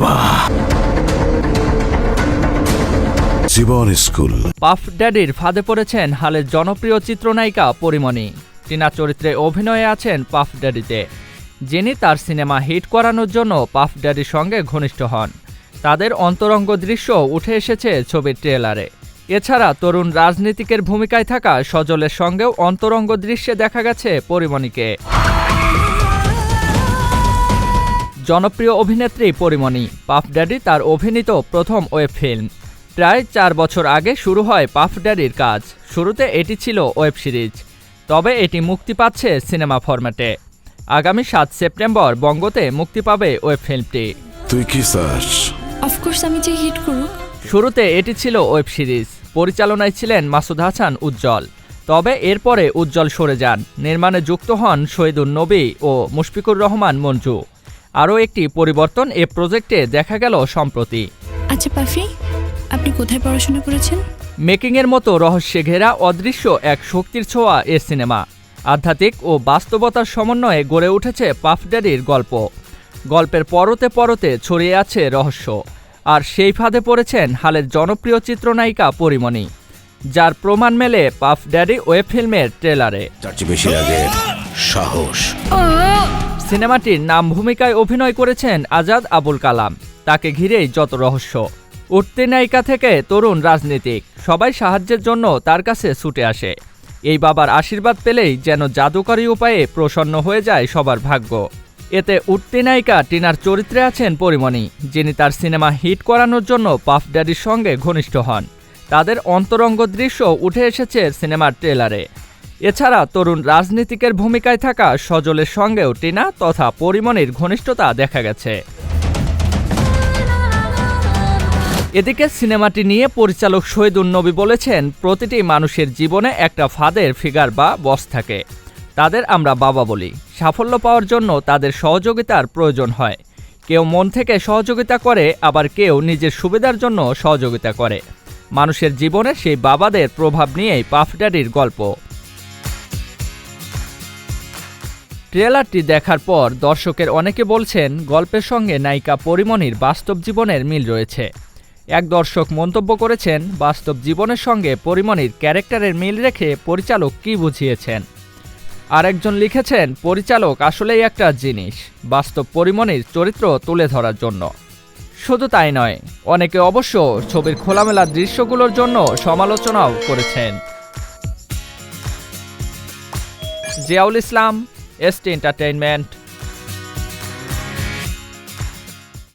Drama জীবন school. Puff ড্যাডির ফাঁদে পড়েছেন হালের জনপ্রিয় চিত্রনায়িকা পরিমণি। টিনা চরিত্রে অভিনয়ে আছেন পাফ ড্যাডিতে। যিনি তার সিনেমা হিট করানোর জন্য পাফ ড্যাডির সঙ্গে ঘনিষ্ঠ হন। তাদের অন্তরঙ্গ দৃশ্য উঠে এসেছে ছবির ট্রেলারে। এছাড়া তরুণ রাজনীতিকের ভূমিকায় থাকা সজলের সঙ্গেও অন্তরঙ্গ দৃশ্যে দেখা গেছে পরিমণিকে। জনপ্রিয় অভিনেত্রী পরিমণি। পাফ ড্যাডি তার অভিনীত প্রথম ওয়েব ফিল্ম। প্রায় চার বছর আগে শুরু হয় পাফ ড্যাডির কাজ। শুরুতে এটি ছিল ওয়েব সিরিজ। তবে এটি মুক্তি পাচ্ছে সিনেমা ফরম্যাটে। আগামী সাত সেপ্টেম্বর বঙ্গতে মুক্তি পাবে ওয়েব ফিল্মটি। তুই কি চাস? অফকোর্স আমি যে হিট করুক। শুরুতে এটি ছিল ওয়েব সিরিজ। পরিচালনায় ছিলেন মাসুদ হাসান উজ্জ্বল। তবে এরপরে উজ্জ্বল সরে যান। নির্মাণে যুক্ত হন শহীদুল নবী ও মুশফিকুর রহমান মঞ্জু। আরও একটি পরিবর্তন এ প্রজেক্টে দেখা গেল সম্প্রতি। আচ্ছা পাফি আপনি কোথায় পড়াশোনা করেছেন? মেকিংয়ের মতো রহস্যে ঘেরা অদৃশ্য এক শক্তির ছোঁয়া এ সিনেমা। আধ্যাত্মিক ও বাস্তবতার সমন্বয়ে গড়ে উঠেছে পাফ ড্যাডির গল্প। গল্পের পরতে পরতে ছড়িয়ে আছে রহস্য। আর সেই ফাঁদে পড়েছেন হালের জনপ্রিয় চিত্রনায়িকা পরিমণি যার প্রমাণ মেলে পাফ ড্যাডি ওয়েব ফিল্মের ট্রেলারে। তার বেশি লাগে সাহস। সিনেমাটির নাম ভূমিকায় অভিনয় করেছেন আজাদ আবুল কালাম। তাকে ঘিরেই যত রহস্য। উঠতি নায়িকা থেকে তরুণ রাজনীতিক। সবাই সাহায্যের জন্য তার কাছে ছুটে আসে। এই বাবার আশীর্বাদ পেলেই যেন জাদুকরী উপায়ে প্রসন্ন হয়ে যায় সবার ভাগ্য। এতে উঠতি নায়িকা টিনার চরিত্রে আছেন পরিমণি, যিনি তার সিনেমা হিট করানোর জন্য পাফ ড্যাডির সঙ্গে ঘনিষ্ঠ হন। তাদের অন্তরঙ্গ দৃশ্য উঠে এসেছে সিনেমার ট্রেলারে। এছাড়া তরুণ রাজনীতিকের ভূমিকায় থাকা সজলের সঙ্গেও টিনা তথা পরিমণির ঘনিষ্ঠতা দেখা গেছে। এদিকে সিনেমাটি নিয়ে পরিচালক শহীদুল নবী বলেছেন, প্রতিটি মানুষের জীবনে একটা ফাদের ফিগার বা বস থাকে। তাদের আমরা বাবা বলি। সাফল্য পাওয়ার জন্য তাদের সহযোগিতার প্রয়োজন হয়। কেউ মন থেকে সহযোগিতা করে, আবার কেউ নিজের সুবিধার জন্য সহযোগিতা করে। মানুষের জীবনে সেই বাবাদের প্রভাব নিয়েই পাফ ড্যাডির গল্প। ট্রেলারটি দেখার পর দর্শকের অনেকে বলছেন, গল্পের সঙ্গে নায়িকা পরিমণির বাস্তব জীবনের মিল রয়েছে। এক দর্শক মন্তব্য করেছেন, বাস্তব জীবনের সঙ্গে পরিমণির ক্যারেক্টারের মিল রেখে পরিচালক কি বুঝিয়েছেন? আরেকজন লিখেছেন, পরিচালক আসলেই একটা জিনিস, বাস্তব পরিমণির চরিত্র তুলে ধরার জন্য। শুধু তাই নয়, অনেকে অবশ্য ছবির খোলামেলা দৃশ্যগুলোর জন্য সমালোচনাও করেছেন। জিয়াউল ইসলাম এসটি এন্টারটেইনমেন্ট